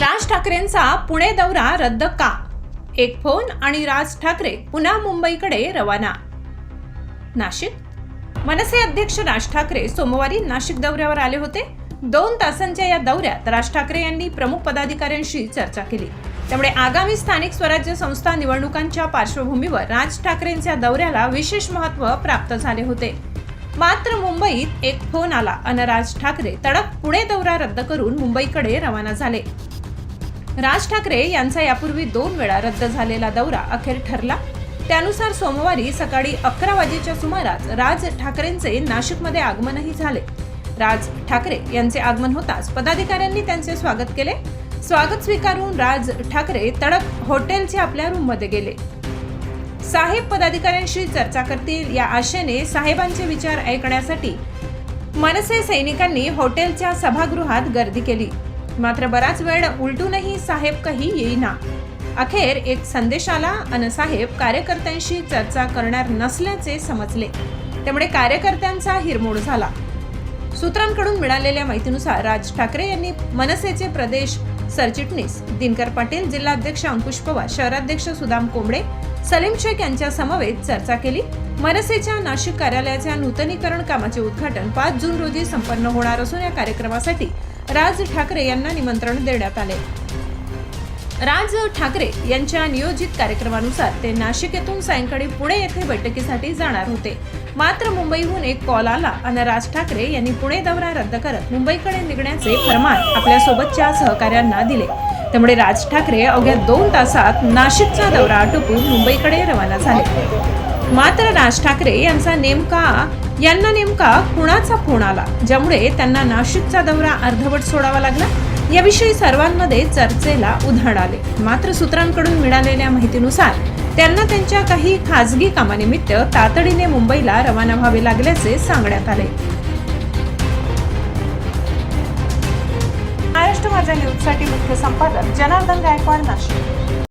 राज ठाकरेंचा पुणे दौरा रद्द का? एक फोन आणि राज ठाकरे पुन्हा मुंबईकडे रवाना. नाशिक. मनसे अध्यक्ष राज ठाकरे सोमवारी नाशिक दौऱ्यावर आले होते. दोन तासांच्या या दौऱ्यात राज ठाकरे यांनी प्रमुख पदाधिकाऱ्यांशी चर्चा केली. त्यामुळे आगामी स्थानिक स्वराज्य संस्था निवडणुकांच्या पार्श्वभूमीवर राज ठाकरेंच्या दौऱ्याला विशेष महत्त्व प्राप्त झाले होते. मात्र मुंबईत एक फोन आला. आणि राज ठाकरे तडक पुणे दौरा रद्द करून मुंबईकडे रवाना झाले. राज ठाकरे यांचा यापूर्वी दोन वेळा रद्द झालेला दौरा अखेर ठरला. त्यानुसार सोमवारी सकाळी अकरा वाजेच्या सुमारास राज ठाकरेंचे नाशिकमध्ये आगमनही झाले. राज ठाकरे यांचे आगमन होताच पदाधिकाऱ्यांनी त्यांचे स्वागत केले. स्वागत स्वीकारून राज ठाकरे तडक हॉटेलच्या आपल्या रूममध्ये गेले. साहेब पदाधिकाऱ्यांशी चर्चा करतील या आशेने साहेबांचे विचार ऐकण्यासाठी मनसे सैनिकांनी हॉटेलच्या सभागृहात गर्दी केली. मात्र बराच वेळ उलटूनही साहेब काही येईना. अखेर एक संदेश आला अन साहेब कार्यकर्त्यांशी चर्चा करणार नसल्याचे समजले. त्यामुळे कार्यकर्त्यांचा हिरमोड झाला. सूत्रांकडून मिळालेल्या माहितीनुसार राज ठाकरे यांनी मनसेचे प्रदेश सरचिटणीस दिनकर पाटील जिल्हाध्यक्ष अंकुश पवार शहराध्यक्ष सुदाम कोंबडे सलीम शेख यांच्या समवेत चर्चा केली. मनसेच्या नाशिक कार्यालयाच्या नूतनीकरण कामाचे उद्घाटन पाच जून रोजी संपन्न होणार असून या कार्यक्रमासाठी राज ठाकरे यांना निमंत्रण देण्यात आले. राज ठाकरे यांच्या नियोजित कार्यक्रमानुसार ते नाशिक येथून सायंकाळी पुणे येथे बैठकीसाठी जाणार होते. मात्र मुंबईहून एक कॉल आला आणि राज ठाकरे यांनी पुणे दौरा रद्द करत मुंबईकडे निघण्याचे फरमान आपल्या सोबतच्या सहकाऱ्यांना दिले. त्यामुळे राज ठाकरे अवघ्या दोन तासात नाशिकचा दौरा आटोपून मुंबईकडे रवाना झाले. मात्र राज ठाकरे यांचा नेमका यांना नेमका कुणाचा फोन आला? ज्यामुळे त्यांना नाशिकचा दौरा अर्धवट सोडावा लागला. याविषयी सर्वांमध्ये चर्चेला उधाण आले. मात्र सूत्रांकडून मिळालेल्या माहितीनुसार त्यांना त्यांच्या काही खाजगी कामानिमित्त तातडीने मुंबईला रवाना व्हावे लागल्याचे सांगण्यात आले. महाराष्ट्र माझा न्यूजसाठी मुख्य संपादक जनार्दन गायकवाड नाशिक.